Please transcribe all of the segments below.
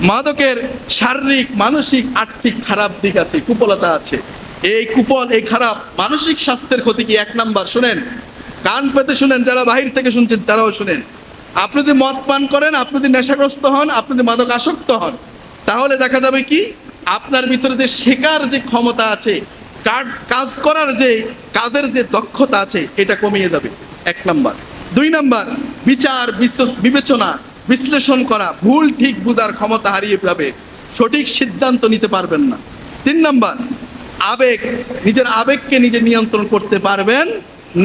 মাদকের শারীরিক, মানসিক, আর্থিক খারাপ দিক আছে, কুপলতা আছে। এই কুপল, এই খারাপ মানসিক স্বাস্থ্যের ক্ষতি কি এক নাম্বার? শুনেন। কান পেতে শুনেন, যারা বাহির থেকে শুনছেন, তারাও শুনেন। আপনি যদি মদ পান করেন, আপনি যদি নেশাগ্রস্ত হন, আপনি যদি মাদক আসক্ত হন, তাহলে দেখা যাবে কি? আপনার ভিতরে যে শেখার যে ক্ষমতা আছে কাজ- করার যে, কাজের যে দক্ষতা আছে, এটা কমিয়ে যাবে। এক নাম্বার। দুই নাম্বার, বিচার, বিশ্ব- বিবেচনা। বিশ্লেষণ করা, ভুল ঠিক বুঝার ক্ষমতা হারিয়ে যাবে। সঠিক সিদ্ধান্ত নিতে পারবেন না। তিন নাম্বার, আবেগ, নিজের আবেগকে নিজে নিয়ন্ত্রণ করতে পারবেন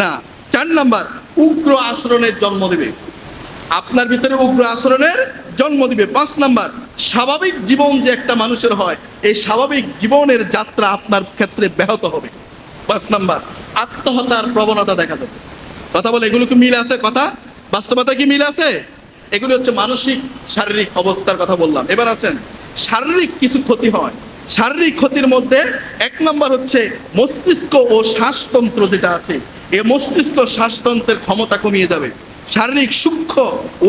না। চার নাম্বার, উগ্র আচরণের জন্ম দেবে। আপনার ভিতরে উগ্র আচরণের জন্ম দিবে। পাঁচ নাম্বার, স্বাভাবিক জীবন যে একটা মানুষের হয়, এই স্বাভাবিক জীবনের যাত্রা আপনার ক্ষেত্রে ব্যাহত হবে। পাঁচ নাম্বার, আত্মহত্যার প্রবণতা দেখা যাবে কথা বলে এগুলো কি মিল আছে? কথা? বাস্তবতা কি মিল আছে? এগুলো হচ্ছে মানসিক, শারীরিক অবস্থার কথা বললাম। এবার আছেন, শারীরিক কিছু ক্ষতি হয়। শারীরিক ক্ষতির মধ্যে এক নম্বর হচ্ছে মস্তিষ্ক ও শ্বাসতন্ত্র যেটা আছে এই মস্তিষ্ক শ্বাসতন্ত্রের ক্ষমতা কমিয়ে যাবে। শারীরিক সূক্ষ্ম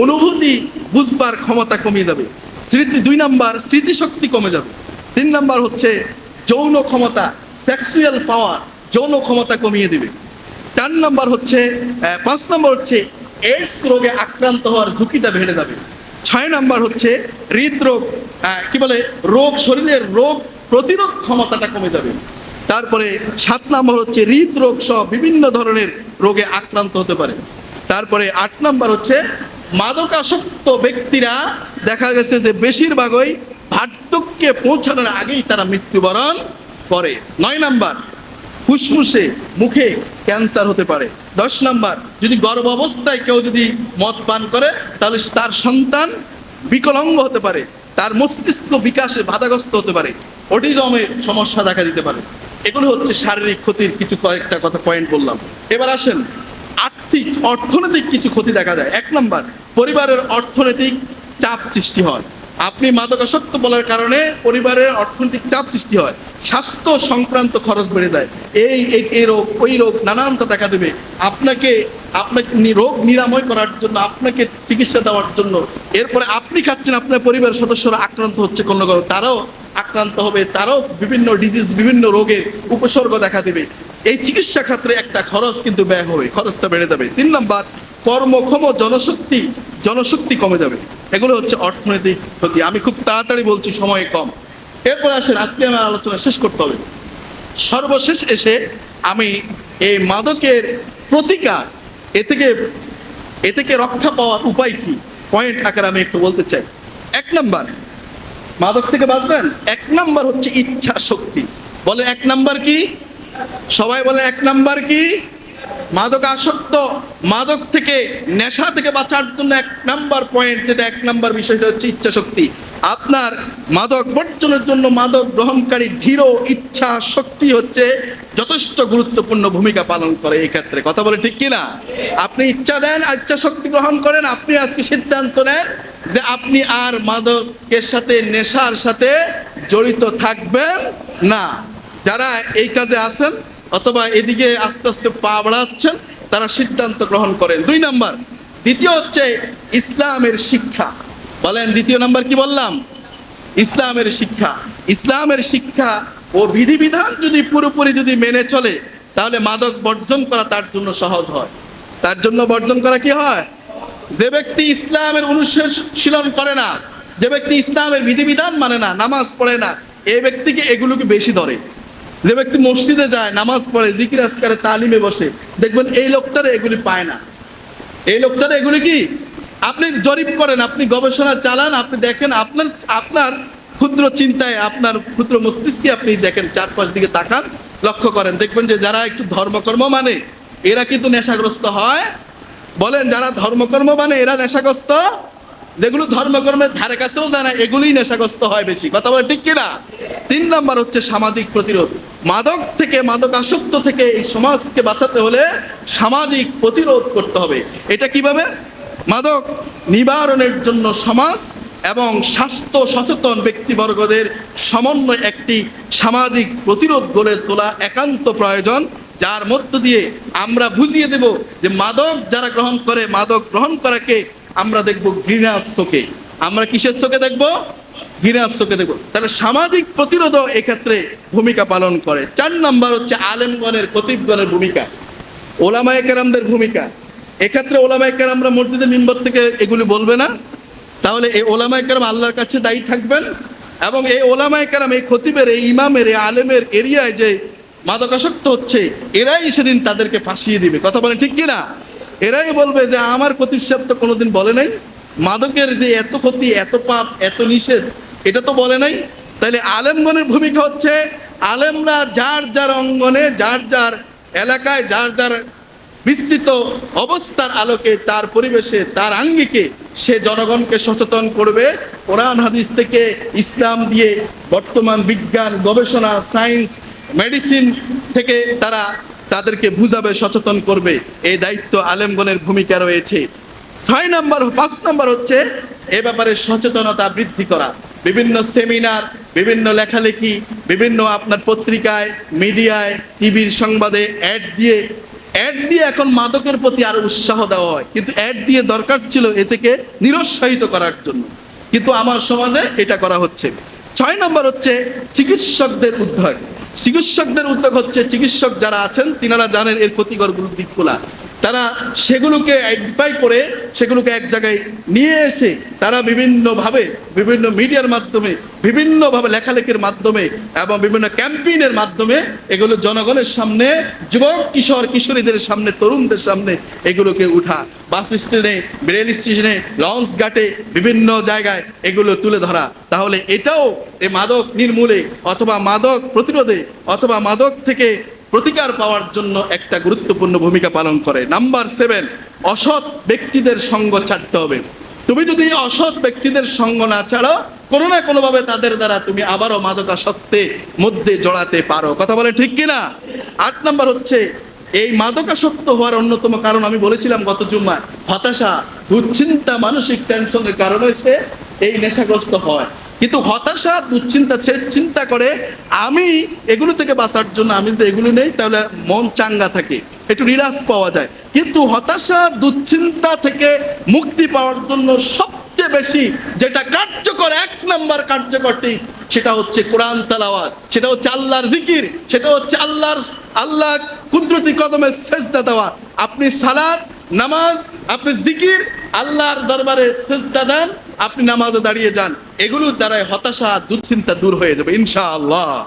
অনুভূতি বুঝবার ক্ষমতা কমিয়ে যাবে। স্মৃতি, দুই নাম্বার, স্মৃতিশক্তি কমে যাবে। তিন নাম্বার হচ্ছে যৌন ক্ষমতা সেক্সুয়াল পাওয়ার যৌন ক্ষমতা কমিয়ে দিবে। চার নম্বর হচ্ছে পাঁচ নম্বর হচ্ছে এইডস রোগে আক্রান্ত হওয়ার ঝুঁকিটা বেড়ে যাবে। ছয় নাম্বার হচ্ছে হৃদরোগ কি বলে, রোগ, শরীরের রোগ প্রতিরোধ ক্ষমতাটা কমে যাবে। তারপরে সাত নম্বর হচ্ছে হৃদরোগ সহ বিভিন্ন ধরনের রোগে আক্রান্ত হতে পারে। তারপরে আট নম্বর হচ্ছে মাদকাসক্ত ব্যক্তিরা দেখা গেছে যে বেশিরভাগই বার্ধক্যে পৌঁছানোর আগেই তারা মৃত্যুবরণ করে। নয় নাম্বার, ফুসফুসে মুখে ক্যান্সার হতে পারে। দশ নাম্বার, যদি গর্ভ অবস্থায় কেউ যদি মদ পান করে, তাহলে তার সন্তান বিকলাঙ্গ হতে পারে, তার মস্তিষ্ক বিকাশে বাধাগ্রস্ত হতে পারে, অটিজমে সমস্যা দেখা দিতে পারে। এগুলো হচ্ছে শারীরিক ক্ষতির কিছু কয়েকটা কথা পয়েন্ট বললাম। এবার আসেন, আর্থিক, অর্থনৈতিক কিছু ক্ষতি দেখা যায় এক নাম্বার, পরিবারের অর্থনৈতিক চাপ সৃষ্টি হয়। আপনি মাদকাসক্ত বলার কারণে পরিবারের অর্থনৈতিক চাপ সৃষ্টি হয়। স্বাস্থ্য সংক্রান্ত খরচ বেড়ে যায়। এই, এই- রোগ, ওই রোগ নানানটা দেখা দেবে। আপনাকে আপনাকে রোগ নিরাময় করার জন্য, আপনাকে চিকিৎসা দেওয়ার জন্য। এরপরে আপনি খাচ্ছেন, আপনার পরিবারের সদস্যরা আক্রান্ত হচ্ছে কোনো কোনো তারাও আক্রান্ত হবে, তারাও বিভিন্ন ডিজিজ বিভিন্ন রোগে উপসর্গ দেখা দেবে। এই চিকিৎসা ক্ষেত্রে একটা খরচ কিন্তু ব্যয় হবে, খরচটা বেড়ে যাবে। তিন নম্বর, কর্মক্ষম জনশক্তি জনশক্তি কমে যাবে। এগুলো হচ্ছে অর্থনৈতিক ক্ষতি। আমি খুব তাড়াতাড়ি বলছি, সময় কম। এরপর আসেন, আজকে আমার আলোচনা শেষ করতে হবে। সর্বশেষ এসে আমি এই মাদকের প্রতিকার, এ থেকে এ থেকে রক্ষা পাওয়ার উপায় কি? পয়েন্ট আকারে আমি একটু বলতে চাই। এক নাম্বার, মাদক থেকে বাঁচবেন? এক নাম্বার হচ্ছে ইচ্ছা শক্তি বলে এক নাম্বার কি? সবাই বলে এক নাম্বার কি? মাদক আসক্ত, মাদক থেকে, নেশা থেকে বাঁচার জন্য এক নাম্বার পয়েন্ট যেটা এক নাম্বার বিষয়টা হচ্ছে ইচ্ছা শক্তি আপনার মাদক বর্জনের জন্য মাদক গ্রহণকারী ধীর ইচ্ছা শক্তি হচ্ছে যথেষ্ট গুরুত্বপূর্ণ ভূমিকা পালন করে এই ক্ষেত্রে। কথা বলে ঠিক কিনা? আপনি ইচ্ছা দেন ইচ্ছা শক্তি গ্রহণ করেন, আপনি আজকে সিদ্ধান্ত নেন যে আপনি আর মাদকের সাথে, নেশার সাথে জড়িত থাকবেন না। যারা এই কাজে আছেন অথবা এদিকে আস্তে আস্তে পা বাড়াচ্ছেন, তারা সিদ্ধান্ত গ্রহণ করেন। দুই নাম্বার, দ্বিতীয় হচ্ছে ইসলামের শিক্ষা। বলেন, দ্বিতীয় নাম্বার কি বললাম? ইসলামের শিক্ষা। ইসলামের শিক্ষা ও বিধিবিধান যদি পুরোপুরি যদি মেনে চলে, তাহলে মাদক বর্জন করা তার জন্য সহজ হয়। তার জন্য বর্জন করা কি হয়? যে ব্যক্তি ইসলামের অনুশীলন করে না, যে ব্যক্তি ইসলামের বিধিবিধান মানে না, নামাজ পড়ে না, এই ব্যক্তিকে এগুলোকে বেশি ধরে। যে ব্যক্তি মসজিদে যায়, নামাজ পড়ে, জিকির আসকারে তালিমে বসে, দেখবেন এই লোকটারা এগুলি পায় না। এই লোকটারা এগুলি কি? আপনি জরিপ করেন, আপনি গবেষণা চালান, আপনি দেখেন আপনার আপনার ক্ষুদ্র চিন্তায়, আপনার ক্ষুদ্র মস্তিষ্কে আপনি দেখেন, চারপাশ দিকে তাকান, লক্ষ্য করেন, দেখবেন যে যারা একটু ধর্মকর্ম মানে এরা কিন্তু নেশাগ্রস্ত হয়। বলেন, যারা ধর্মকর্ম মানে এরা নেশাগ্রস্ত যেগুলো ধর্মকর্মের ধারে কাছেও যায় না, এগুলোই নেশাগ্রস্ত হয় বেশি। কথা বলে ঠিক কিনা? তিন নাম্বার হচ্ছে সামাজিক প্রতিরোধ। মাদক থেকে মাদক আসক্ত থেকে এই সমাজকে বাঁচাতে হলে সামাজিক প্রতিরোধ করতে হবে। এটা কীভাবে? মাদক নিবারণের জন্য সমাজ এবং স্বাস্থ্য সচেতন ব্যক্তিবর্গদের সমন্বয় একটি সামাজিক প্রতিরোধ গড়ে তোলা একান্ত প্রয়োজন, যার মধ্য দিয়ে আমরা বুঝিয়ে দেব যে মাদক যারা গ্রহণ করে, মাদক গ্রহণ করাকে আমরা দেখব ঘৃণার চোখে আমরা কিসের চোখে দেখব? ঘৃণার চোখে দেখব। তাহলে সামাজিক প্রতিরোধও এক্ষেত্রে ভূমিকা পালন করে। চার নাম্বার হচ্ছে আলেমগণের, খতিবগণের ভূমিকা। ওলামায়ে কেরামদের ভূমিকা। এক্ষেত্রে ওলামায়ে কেরামরা মসজিদের মিম্বর থেকে এগুলি বলবে না। তাহলে এই ওলামায়ে কেরাম আল্লাহর কাছে দায়ী থাকবেন এবং এই ওলামায়ে কেরাম, এই খতিবের, এই ইমামের, এই আলেমের এরিয়ায় যে মাদকাসক্ত হচ্ছে, এরাই সেদিন তাদেরকে ফাঁসিয়ে দিবে। কথা বলেন ঠিক কিনা? এরাই বলবে যে আমার সাহেব তো কোনোদিন বলে নাই। মাদকের যে এত ক্ষতি, এত পাপ, এত নিষেধ, এটা তো বলে নাই। তাহলে আলেমগণের ভূমিকা হচ্ছে, আলেমরা যার যার অঙ্গনে, যার যার এলাকায়, যার যার বিস্তৃত অবস্থার আলোকে, তার পরিবেশে, তার আঙ্গিকে সে জনগণকে সচেতন করবে। কোরআন, হাদিস থেকে ইসলাম দিয়ে বর্তমান বিজ্ঞান, গবেষণা, সায়েন্স, মেডিসিন থেকে তারা তাদেরকে বুঝাবে, সচেতন করবে। এই দায়িত্ব আলেমগণের ভূমিকা রয়েছে। ছয় নম্বর, পাঁচ নম্বর হচ্ছে এ ব্যাপারে সচেতনতা বৃদ্ধি করা। বিভিন্ন সেমিনার, বিভিন্ন লেখালেখি, বিভিন্ন আপনার পত্রিকায়, মিডিয়ায়, টিভির সংবাদে অ্যাড দিয়ে অ্যাড দিয়ে এখন মাদকের প্রতি আরও উৎসাহ দেওয়া হয়। কিন্তু অ্যাড দিয়ে দরকার ছিল এ থেকে নিরুৎসাহিত করার জন্য। কিন্তু আমার সমাজে এটা করা হচ্ছে। ছয় নম্বর হচ্ছে চিকিৎসকদের উদ্যোগ চিকিৎসকদের উদ্যোগ হচ্ছে চিকিৎসক যারা আছেন তিনারা জানেন এর ক্ষতিকর দিকগুলা। তারা সেগুলোকে আইডেন্টিফাই করে, সেগুলোকে এক জায়গায় নিয়ে এসে তারা বিভিন্নভাবে, বিভিন্ন মিডিয়ার মাধ্যমে, বিভিন্নভাবে লেখালেখির মাধ্যমে এবং বিভিন্ন ক্যাম্পেইনের মাধ্যমে এগুলো জনগণের সামনে, যুবক, কিশোর, কিশোরীদের সামনে, তরুণদের সামনে এগুলোকে উঠা। বাস স্টেশনে রেল স্টেশনে, লঞ্চ ঘাটে বিভিন্ন জায়গায় এগুলো তুলে ধরা। তাহলে এটাও এই মাদক নির্মূলে অথবা মাদক প্রতিরোধে অথবা মাদক থেকে প্রতিকার পাওয়ার জন্য একটা গুরুত্বপূর্ণ ভূমিকা পালন করে। নাম্বার সেভেন অসৎ ব্যক্তিদের সঙ্গ ছাড়তে হবে। তুমি যদি অসৎ ব্যক্তিদের সঙ্গ না ছাড়ো, কোনো না কোনোভাবে তাদের দ্বারা তুমি আবারও মাদকাসক্তে মধ্যে জড়াতে পারো। কথা বলে ঠিক কিনা? আট নাম্বার হচ্ছে, এই মাদকাসক্ত হওয়ার অন্যতম কারণ আমি বলেছিলাম গত জুম্মায়। হতাশা, দুশ্চিন্তা, মানসিক টেনশনের কারণে সে এই নেশাগ্রস্ত হয়। কিন্তু হতাশা, দুশ্চিন্তা, সে চিন্তা করে, আমি এগুলো থেকে বাঁচার জন্য আমি যদি এগুলো নেই, তাহলে মন চাঙ্গা থাকে, একটু রিল্যাক্স পাওয়া যায়। কিন্তু হতাশা, দুশ্চিন্তা থেকে মুক্তি পাওয়ার জন্য সবচেয়ে বেশি যেটা কার্যকর, এক নাম্বার কার্যকরটি, সেটা হচ্ছে কোরআন তালাওয়াত, সেটা হচ্ছে আল্লাহর জিকির, সেটা হচ্ছে আল্লাহর আল্লাহ কুদরতি কদমে সেজদা দেওয়া। আপনি সালাদ নামাজ, আপনি জিকির, আল্লাহর দরবারে সেজদা দেন আপনি নামাজে দাঁড়িয়ে যান এগুলোর দ্বারাই হতাশা দুশ্চিন্তা দূর হয়ে যাবে ইনশাআল্লাহ।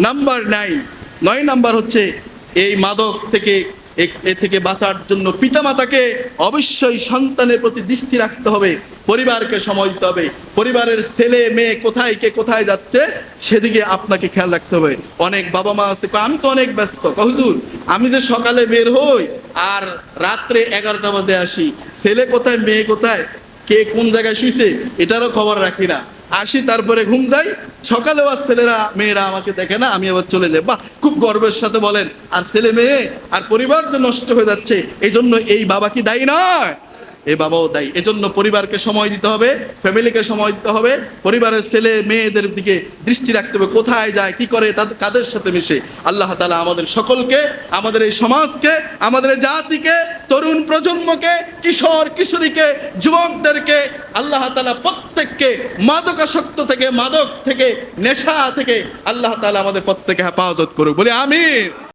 নাম্বার নাইন নয় নাম্বার হচ্ছে এই মাদক থেকে এ- থেকে বাঁচার জন্য পিতামাতাকে অবশ্যই সন্তানের প্রতি দৃষ্টি রাখতে হবে পরিবারকে সময় দিতে হবে। পরিবারের ছেলে মেয়ে কোথায় কে কোথায় যাচ্ছে সেদিকে আপনাকে খেয়াল রাখতে হবে। অনেক বাবা মা আছে আমি তো অনেক ব্যস্ত। কয়, হুজুর আমি যে সকালে বের হই আর রাত্রে এগারোটা বাজে আসি ছেলে কোথায় মেয়ে কোথায় কে কোন জায়গায় শুইছে এটারও খবর রাখি না। আসি তারপরে ঘুম যাই সকালে আর ছেলেরা, মেয়েরা আমাকে দেখে না, আমি আবার চলে যাই। বাহ, খুব গর্বের সাথে বলেন, আর ছেলে মেয়ে, আর পরিবার যে নষ্ট হয়ে যাচ্ছে এই জন্য এই বাবা কি দায়ী নয়? এ বাবাও দায়ী এজন্য পরিবারকে সময় দিতে হবে, ফ্যামিলিকে সময় দিতে হবে, পরিবারের ছেলে মেয়েদের দিকে দৃষ্টি রাখতে হবে, কোথায় যায়, কি করে, তাদের, কাদের সাথে মিশে। আল্লাহ তালা আমাদের সকলকে, আমাদের এই সমাজকে, আমাদের জাতিকে, তরুণ প্রজন্মকে, কিশোর, কিশোরীকে, যুবকদেরকে, আল্লাহ তালা প্রত্যেককে মাদকাসক্ত থেকে, মাদক থেকে, নেশা থেকে আল্লাহ তালা আমাদের প্রত্যেকে হেফাজত করুক। বলে আমির